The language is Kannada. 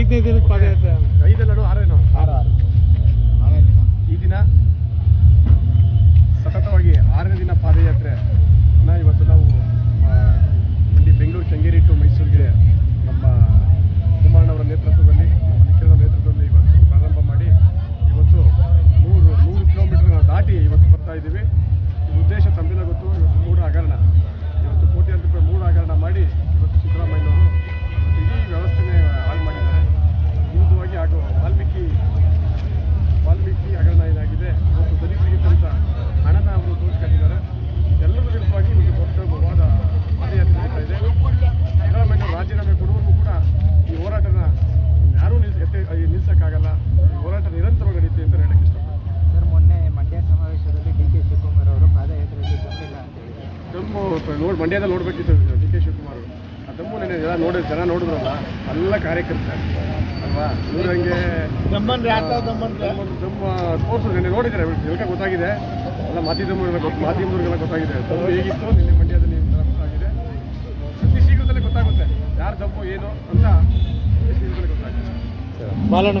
ಐದನೇ ದಿನಕ್ಕೆ ಪಾದಯಾತ್ರೆ ಐದೆಲ್ಲರೂ ಆರೇನು? ಆರು ಆರು. ಈ ದಿನ? ನೋಡಿ ಮಂಡ್ಯದಲ್ಲಿ ನೋಡಬೇಕಿತ್ತು ಡಿ ಕೆ ಶಿವಕುಮಾರ್ ಅದಮ್ಮ ಆ ನೆನೆ ಎಲ್ಲ ನೋಡಿದ್ರು ಜನ ನೋಡಿದ್ರಲ್ಲ ಎಲ್ಲ ಕಾರ್ಯಕರ್ತ ಅಲ್ವಾ? ಇವ್ರು ಹಂಗೆ ತಮ್ಮ ನೆನೆ ನೋಡಿದ್ರೆ ಎಲ್ಲಕ ಗೊತ್ತಾಗಿದೆ. ಎಲ್ಲ ಮಾಧ್ಯಮದವ್ರಿಗೆಲ್ಲ ಗೊತ್ತು ಮಾಧ್ಯಮದವ್ರಿಗೆಲ್ಲ ಗೊತ್ತಾಗಿದೆ. ತಮ್ಮ ಹೇಗಿತ್ತು ನಿನ್ನೆ ಮಂಡ್ಯದಲ್ಲಿ ಗೊತ್ತಾಗಿದೆ. ಅತಿ ಶೀಘ್ರದಲ್ಲೇ ಗೊತ್ತಾಗುತ್ತೆ ಯಾರು ತಮ್ಮ ಏನು ಅಂತ ಅತಿ ಶೀಘ್ರದಲ್ಲೇ ಗೊತ್ತಾಗುತ್ತೆ. ಬಾಲಣ್ಣ